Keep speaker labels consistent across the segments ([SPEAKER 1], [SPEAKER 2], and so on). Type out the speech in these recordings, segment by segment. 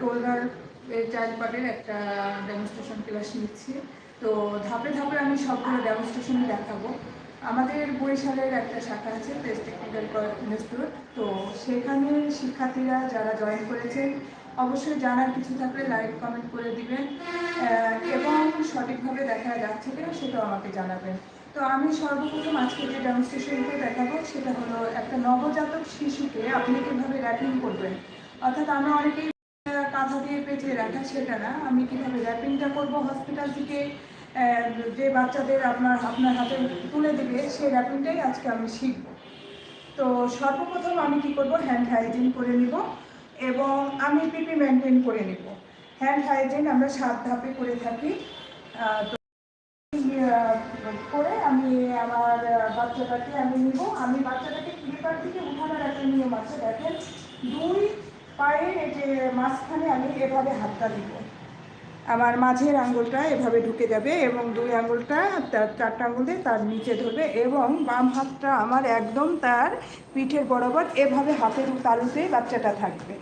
[SPEAKER 1] টোলডার child পার্টের একটা demonstration class নিচ্ছি। তো ধাপে ধাপে আমি সবগুলো ডেমনস্ট্রেশন দেখাবো। আমাদের বরিশালের একটা শাখা আছে টেস্ট টেকনিক্যাল ইনস্টিটিউট তো সেখানে শিক্ষার্থীরা যারা জয়েন করেছেন, অবশ্যই জানার কিছু থাকলে লাইক কমেন্ট করে দিবেন। এবং সঠিকভাবে দেখা যাচ্ছে কিনা সেটাও আমাকে জানাবেন। তো আমি সর্বপ্রথম আজকে যে ডেমনস্ট্রেশনটা দেখাবো, সেটা হলো একটা নবজাতক শিশুকে আপনি কীভাবে র্যাপিং করবেন? অর্থাৎ আমরা অনেকেই কাঁথা দিয়ে পেঁচিয়ে রাখা সেটা না। আমি কীভাবে র্যাপিংটা করব? হসপিটাল থেকে যে বাচ্চাদের আপনার আপনার হাতে তুলে দিবে, সেই র্যাপিংটাই আজকে আমি শিখব। তো সর্বপ্রথম আমি কি করব? হ্যান্ড হাইজিন করে নিব এবং আমি পিপি মেনটেন করে নিব। হ্যান্ড হাইজিন আমরা সাত ধাপে করে থাকি। তো করে আমি আমার বাচ্চাটাকে আমি নিব। আমি বাচ্চাটাকে ক্লিপার থেকে উঠানোর একটা নিয়ম আছে দেখেন। দুই পায়ের যে মাঝখানে আমি এভাবে হাতটা দিব। আমার মাঝের আঙ্গুলটা এভাবে ঢুকে যাবে এবং দুই আঙ্গুলটা, তার চারটা আঙ্গুল দিয়ে তার নিচে ধরবে এবং বাম হাতটা আমার একদম তার পিঠের বরাবর এভাবে হাতের তালুতে বাচ্চাটা থাকবে।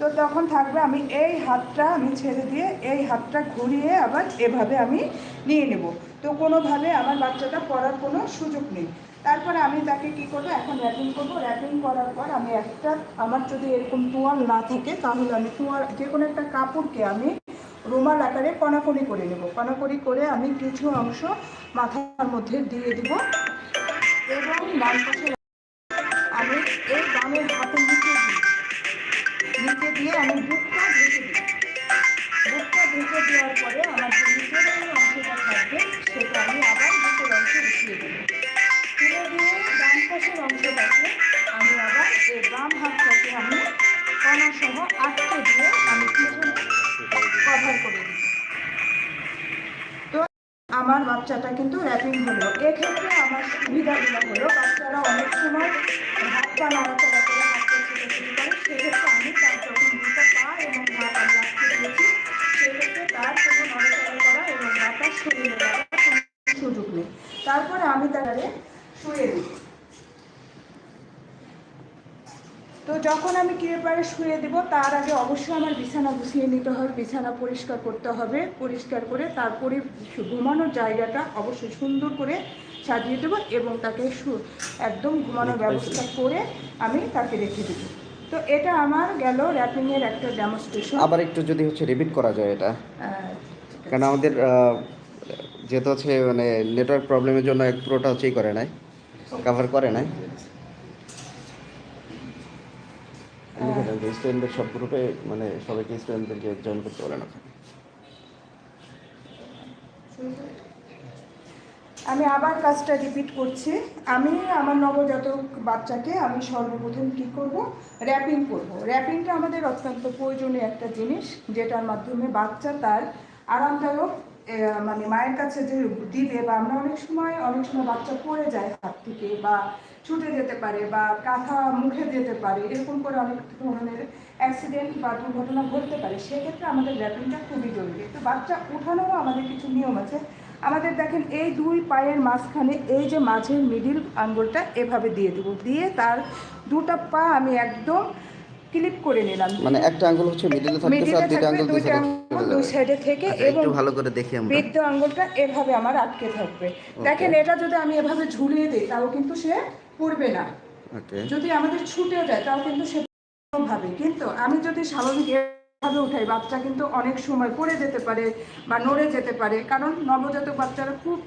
[SPEAKER 1] তো তখন থাকবে আমি এই হাতটা আমি ছেড়ে দিয়ে এই হাতটা ঘুরিয়ে আবার এভাবে আমি নিয়ে নেব। তো কোনোভাবে আমার বাচ্চাটা পড়ার কোনো সুযোগ নেই। তারপরে আমি তাকে কি করব? এখন র্যাপিং করব। র্যাপিং করার পর আমি একটা, আমার যদি এরকম তোয়াল না থাকে, তাহলে আমি তোয়াল, যে কোনো একটা কাপড়কে আমি রুমাল আকারে কণাকণি করে নেব। কণাকণি করে আমি কিছু অংশ মাথার মধ্যে দিয়ে দিব। এবং ডান পাশে আমার বাচ্চাটা কিন্তু র্যাপিং হলো। এক্ষেত্রে আমার সুবিধাগুলো হলো, বাচ্চারা অনেক সময় হাত পা নাড়াচাড়া করে হাতটা ছোটাছুটি করে, সেক্ষেত্রে আমি তার যখন দুটো পা এবং হাত আমি রাখতে দিয়েছি। সেক্ষেত্রে তার কোনো নড়াচড়া করা এবং বাতাস শরীরে সুযোগ নেই। তারপরে আমি তাকে শুয়ে দিই। তো যখন আমি কিরেপারে শুয়ে দেব তার আগে অবশ্যই আমার বিছানা গুছিয়ে নিতে হবে বিছানা পরিষ্কার করতে হবে পরিষ্কার করে তারপরে ঘুমানোর জায়গাটা অবশ্যই সুন্দর করে সাজিয়ে দেবো এবং তাকে একদম ঘুমানোর ব্যবস্থা করে আমি তাকে রেখে দেবো। তো এটা আমার গেল র্যাপিংয়ের একটা ডেমনস্ট্রেশন
[SPEAKER 2] আবার একটু যদি হচ্ছে রিপিট করা যায় এটা। কারণ আমাদের যেহেতু হচ্ছে মানে নেটওয়ার্ক প্রবলেমের জন্য এক পুরোটা হচ্ছেই করে নাই কভার করে নাই। স্টুডেন্টদের সব গ্রুপে মানে সবাইকে স্টুডেন্টদেরকে জয়েন করতে বলে না।
[SPEAKER 1] আমি আবার কাজটা রিপিট করছি। আমি আমার নবজাতক বাচ্চাকে আমি সর্বপ্রথম কি করব? র্যাপিং করব। র্যাপিংটা আমাদের অত্যন্ত প্রয়োজনীয় একটা জিনিস যেটার মাধ্যমে বাচ্চা তার আরামদায়ক মানে মায়ের কাছে যে দিবে বা আমরা অনেক সময় অনেক সময় বাচ্চা পড়ে যায় হাত থেকে বা ছুটে যেতে পারে বা কাঁথা মুখে যেতে পারে, এরকম করে অনেক ধরনের অ্যাক্সিডেন্ট বা দুর্ঘটনা ঘটতে পারে। সেক্ষেত্রে আমাদের র্যাপিংটা খুবই জরুরি। তো বাচ্চা উঠানোরও আমাদের কিছু নিয়ম আছে। আমাদের দেখেন, এই দুই পায়ের মাঝখানে, এই যে মাঝের মিডিল আঙ্গুলটা এভাবে দিয়ে দেবো। দিয়ে তার দুটো পা আমি একদম ক্লিপ করে নিলাম।
[SPEAKER 2] মানে একটা আঙ্গুল হচ্ছে মিডলে থাকতেছে আর দুইটা আঙ্গুল দুই সাইডে
[SPEAKER 1] আঙ্গুল দুই সাইডে থেকে
[SPEAKER 2] আচ্ছা,
[SPEAKER 1] এবং
[SPEAKER 2] একটু ভালো করে দেখি আমরা।
[SPEAKER 1] বৃদ্ধ আঙ্গুলটা এভাবে আমার আটকে থাকবে। দেখেন এটা যদি আমি এভাবে ঝুলিয়ে দিই তাও কিন্তু সে পড়বে না।
[SPEAKER 2] ওকে
[SPEAKER 1] যদি আমাদের ছুটেও যায় তাও কিন্তু সে ভাবে কিন্তু আমি যদি স্বাভাবিক এভাবে উঠাই বাচ্চা কিন্তু অনেক সময় পড়ে যেতে পারে বা নড়ে যেতে পারে। কারণ নবজাতক বাচ্চারা খুব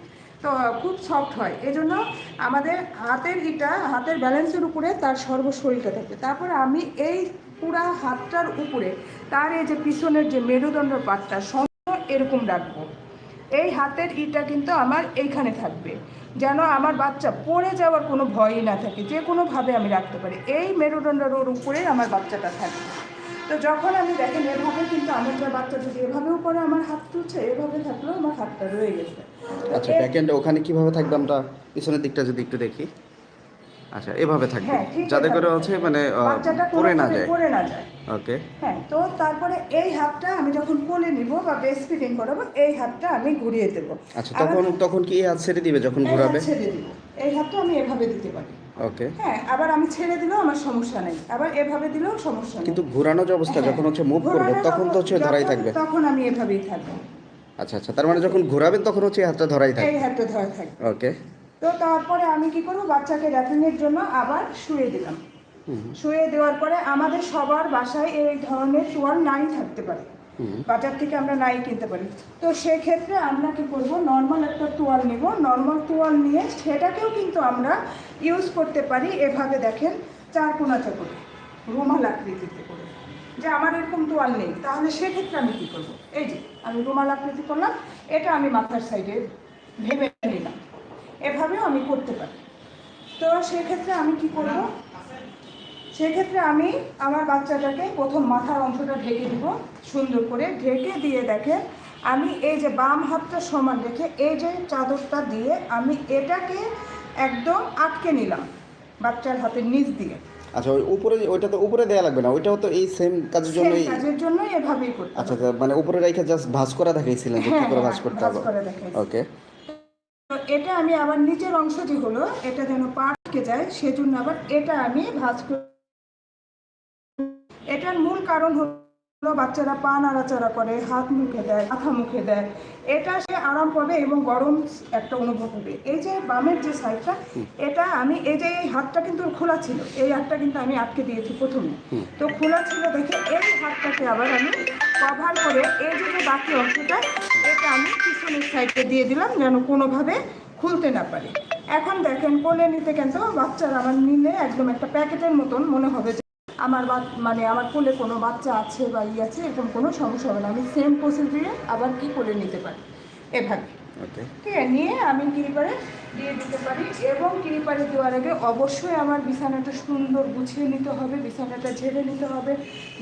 [SPEAKER 1] তো, খুব সফট হয়। এজন্য আমাদের হাতের ইটা হাতের ব্যালেন্সের উপরে তার সর্ব শরীরটা থাকে। তারপর আমি এই পুরা হাতটার উপরে তার এই যে পিছনের যে মেরুদণ্ড পাটটা সম্পূর্ণ এরকম রাখব। এই হাতের ইটা কিন্তু আমার এইখানে থাকবে। যেন আমার বাচ্চা পড়ে যাওয়ার কোনো ভয়ই না থাকে। যে কোনোভাবে আমি রাখতে পারি। এই মেরুদণ্ডের উপরে আমার বাচ্চাটা থাকবে। তো যখন আমি দেখেন, এভাবে কিন্তু আমার বাচ্চা যদি এভাবে উপরে আমার হাত তুলছে, এভাবে থাকলেও আমার হাতটা রয়ে গেছে।
[SPEAKER 2] আচ্ছা ব্যাকএন্ড ওখানে কীভাবে থাকবে আমরা পিছনের দিকটা যদি একটু দেখি? আচ্ছা এভাবে থাকবে।
[SPEAKER 1] হ্যাঁ,
[SPEAKER 2] যাতে করে
[SPEAKER 1] এভাবে
[SPEAKER 2] হচ্ছে মানে পড়ে না যায়।
[SPEAKER 1] পড়ে না যায়।
[SPEAKER 2] ওকে
[SPEAKER 1] হ্যাঁ তো তারপরে এই হাতটা আমি যখন কোলে নিব বা বেস্ট ফিটিং করাবো এই হাতটা আমি ঘুরিয়ে দেবো।
[SPEAKER 2] আচ্ছা তখন তখন কি এই হাত ছেড়ে দিবে যখন ঘোরাবে?
[SPEAKER 1] ছেড়ে দিব। এই হাতটা আমি এভাবে দিতে পারি।
[SPEAKER 2] ওকে
[SPEAKER 1] হ্যাঁ আবার আমি ছেড়ে দিলেও আমার সমস্যা নেই। আবার এভাবে দিলেও সমস্যা নেই।
[SPEAKER 2] কিন্তু ঘোরানো যে অবস্থা
[SPEAKER 1] হ্যাঁ,
[SPEAKER 2] যখন হচ্ছে মুভ করব তখন তো হচ্ছে ধরাই থাকবে।
[SPEAKER 1] তখন আমি এভাবেই থাকব।
[SPEAKER 2] আচ্ছা আচ্ছা। তার মানে যখন ঘোরাবেন তখন হচ্ছে এই হাতটা ধরাই
[SPEAKER 1] এই হাতটা ধরা থাকবে।
[SPEAKER 2] ওকে।
[SPEAKER 1] তো তারপরে আমি কি করব? বাচ্চাকে র্যাপিংয়ের জন্য আবার শুয়ে দিলাম। শুয়ে দেওয়ার পরে আমাদের সবার বাসায় এই ধরনের চোয়াল নাই থাকতে পারে। বাজার থেকে আমরা নাই কিনতে পারি। তো সেক্ষেত্রে আমরা কি করব? নর্মাল একটা তোয়াল নেব। নর্মাল তোয়াল নিয়ে সেটাকেও কিন্তু আমরা ইউজ করতে পারি এভাবে দেখেন চার কোনাতে করে রুমাল আকৃতিতে করে। যে আমার এরকম তোয়াল নেই তাহলে সেক্ষেত্রে আমি কি করব? এই যে আমি রুমাল আকৃতি করলাম, এটা আমি মাথার সাইডে ভেবে নিলাম। এভাবেও আমি করতে পারি। তো সেক্ষেত্রে আমি কি করব? সেক্ষেত্রে আমি আমার বাচ্চাটাকে প্রথম মাথার অংশটা ঢেকে দিব, সুন্দর করে ঢেকে দিয়ে দেখে আমি এই যে বাম হাতটা সমান রেখে এই যে চাদরটা দিয়ে আমি এটাকে একদম আটকে নিলাম বাচ্চার হাতের নিচ দিয়ে।
[SPEAKER 2] আচ্ছা ওই উপরে ওইটা তো উপরে দেওয়া লাগবে না ওইটাও তো এই সেম কাজের জন্য
[SPEAKER 1] এই কাজের জন্য এভাবেই করতে
[SPEAKER 2] আচ্ছা। মানে উপরে রেখে জাস্ট ভাঁজ করা দেখাইছিলেন যে কি
[SPEAKER 1] হ্যাঁ,
[SPEAKER 2] করে
[SPEAKER 1] হ্যাঁ,
[SPEAKER 2] ভাঁজ করতে হবে। ওকে
[SPEAKER 1] তো এটা আমি আবার নিচের অংশটি হলো এটা যেন পাটকে যায় সেজন্য আবার এটা আমি ভাঁজ করে এটার মূল কারণ হলো বাচ্চারা পা নাড়াচাড়া করে, হাত মুখে দেয়, মাথা মুখে দেয়। এটা সে আরাম পাবে এবং গরম একটা অনুভব হবে। এই যে বামের যে সাইডটা, এটা আমি, এই যে এই হাতটা কিন্তু খোলা ছিল, এই হাতটা কিন্তু আমি আটকে দিয়েছি প্রথমে। তো খোলা ছিল দেখে এই হাতটাকে আবার আমি কভার করে, এই যে বাকি অংশটা, এটা আমি পিছনের সাইডে দিয়ে দিলাম যেন কোনোভাবে খুলতে না পারে। এখন দেখেন, কোলে নিতে কিন্তু বাচ্চারা আমার নিলে একদম একটা প্যাকেটের মতন মনে হবে আমার বা মানে আমার কোলে কোনো বাচ্চা আছে বা ই আছে এরকম কোনো সমস্যা হবে না। আমি সেম প্রসিডিউরে আবার কি করে নিতে পারি? এভাবে। ঠিক আছে নিয়ে আমি ক্লিপারে দিয়ে দিতে পারি এবং ক্লিপারে দেওয়ার আগে অবশ্যই আমার বিছানাটা সুন্দর গুছিয়ে নিতে হবে বিছানাটা ঝেড়ে নিতে হবে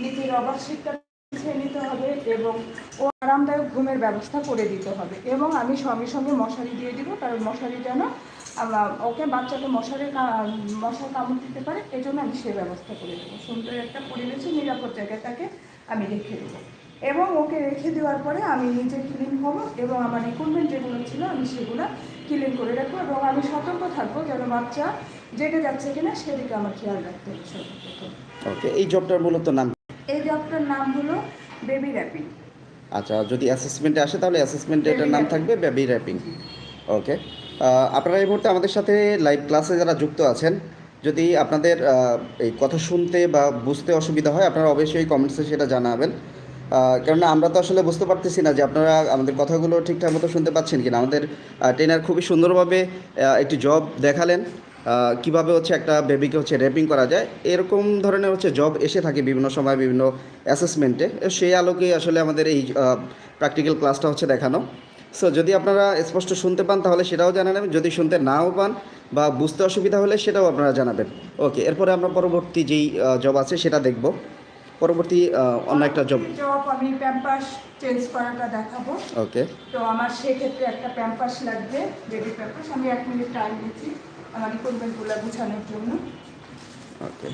[SPEAKER 1] নিজের অবাসিকটা গুছিয়ে নিতে হবে এবং ও আরামদায়ক ঘুমের ব্যবস্থা করে দিতে হবে এবং আমি সঙ্গে সঙ্গে মশারি দিয়ে দিব কারণ মশারি যেন ওকে বাচ্চাকে মশারি মশার কামড় দিতে পারে এই জন্য আমি সে ব্যবস্থা করে দেবো। সুন্দর একটা পরিবেশে নিরাপদ জায়গায় তাকে আমি রেখে দেবো। এবং ওকে রেখে দেওয়ার পরে আমি নিজে ক্লিন হব এবং আমার ইকুইপমেন্ট যেগুলো ছিল আমি সেগুলো ক্লিন করে রাখব এবং আমি সতর্ক থাকব যেন বাচ্চা জেগে যাচ্ছে কিনা সেদিকে আমার খেয়াল রাখতে হবে।
[SPEAKER 2] ওকে এই জবটার মূলত নাম
[SPEAKER 1] এই জবটার নাম হলো বেবি র্যাপিং
[SPEAKER 2] আচ্ছা যদি অ্যাসেসমেন্টে আসে তাহলে অ্যাসেসমেন্টে এটার নাম থাকবে বেবি র্যাপিং ওকে আপনারা এই মুহূর্তে আমাদের সাথে লাইভ ক্লাসে যারা যুক্ত আছেন, যদি আপনাদের এই কথা শুনতে বা বুঝতে অসুবিধা হয়, আপনারা অবশ্যই কমেন্টসে সেটা জানাবেন। কেননা আমরা তো আসলে বুঝতে পারতেছি না যে আপনারা আমাদের কথাগুলো ঠিকঠাক মতো শুনতে পাচ্ছেন কিনা। আমাদের ট্রেনার খুবই সুন্দরভাবে একটি জব দেখালেন। কীভাবে হচ্ছে একটা বেবিকে হচ্ছে র্যাপিং করা যায় এরকম ধরনের হচ্ছে জব এসে থাকে বিভিন্ন সময় বিভিন্ন অ্যাসেসমেন্টে সেই আলোকে আসলে আমাদের এই প্র্যাকটিক্যাল ক্লাসটা হচ্ছে দেখানো। সো যদি আপনারা স্পষ্ট শুনতে পান তাহলে সেটাও জানাবেন যদি শুনতে নাও পান বা বুঝতে অসুবিধা হলে সেটাও আপনারা জানাবেন। ওকে এরপরে আমরা পরবর্তী যেই জব আছে সেটা দেখব। পরবর্তী অন্য একটা জব
[SPEAKER 1] জব আমি প্যাম্পাস চেঞ্জ করাটা দেখাবো।
[SPEAKER 2] ওকে
[SPEAKER 1] তো আমার সেক্ষেত্রে একটা প্যাম্পাস লাগবে বেবি প্যাম্পাস আমি এক মিনিট টাইম নিচ্ছি। আমার ইকুইপমেন্টগুলো গুছানোর জন্য।
[SPEAKER 2] ওকে।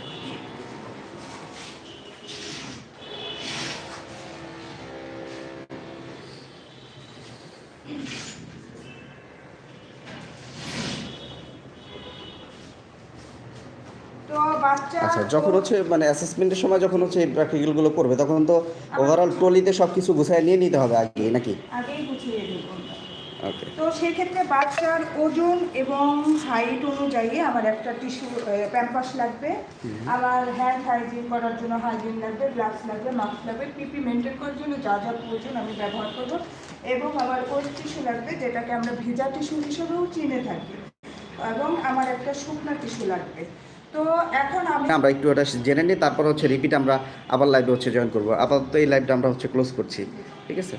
[SPEAKER 2] আচ্ছা যখন হচ্ছে মানে অ্যাসেসমেন্টের সময় যখন হচ্ছে এই প্র্যাকটিক্যালগুলো করবে তখন তো ওভারঅল ট্রলিতে সব কিছু গুছায় নিয়ে নিতে হবে আগে নাকি?
[SPEAKER 1] আগেই
[SPEAKER 2] ওকে
[SPEAKER 1] তো সেক্ষেত্রে বাচ্চার ওজন এবং হাইট অনুযায়ী আমার একটা টিস্যু প্যাম্পাস লাগবে। আমার হ্যান্ড হাইজিন করার জন্য হাইজিন লাগবে গ্লাভস লাগবে মাস্ক লাগবে পিপি মেনটেন করার জন্য যা যা প্রয়োজন আমি ব্যবহার করব। এবং আমার ওই টিস্যু লাগবে যেটাকে আমরা ভেজা টিস্যু হিসেবেও চিনে থাকি। এবং আমার একটা শুকনো টিস্যু লাগবে। তো এখন আমি
[SPEAKER 2] আমরা একটু ওটা জেনে নিই তারপর হচ্ছে রিপিট আমরা আবার লাইভে হচ্ছে জয়েন করব। আপাতত এই লাইভটা আমরা হচ্ছে ক্লোজ করছি। ঠিক আছে?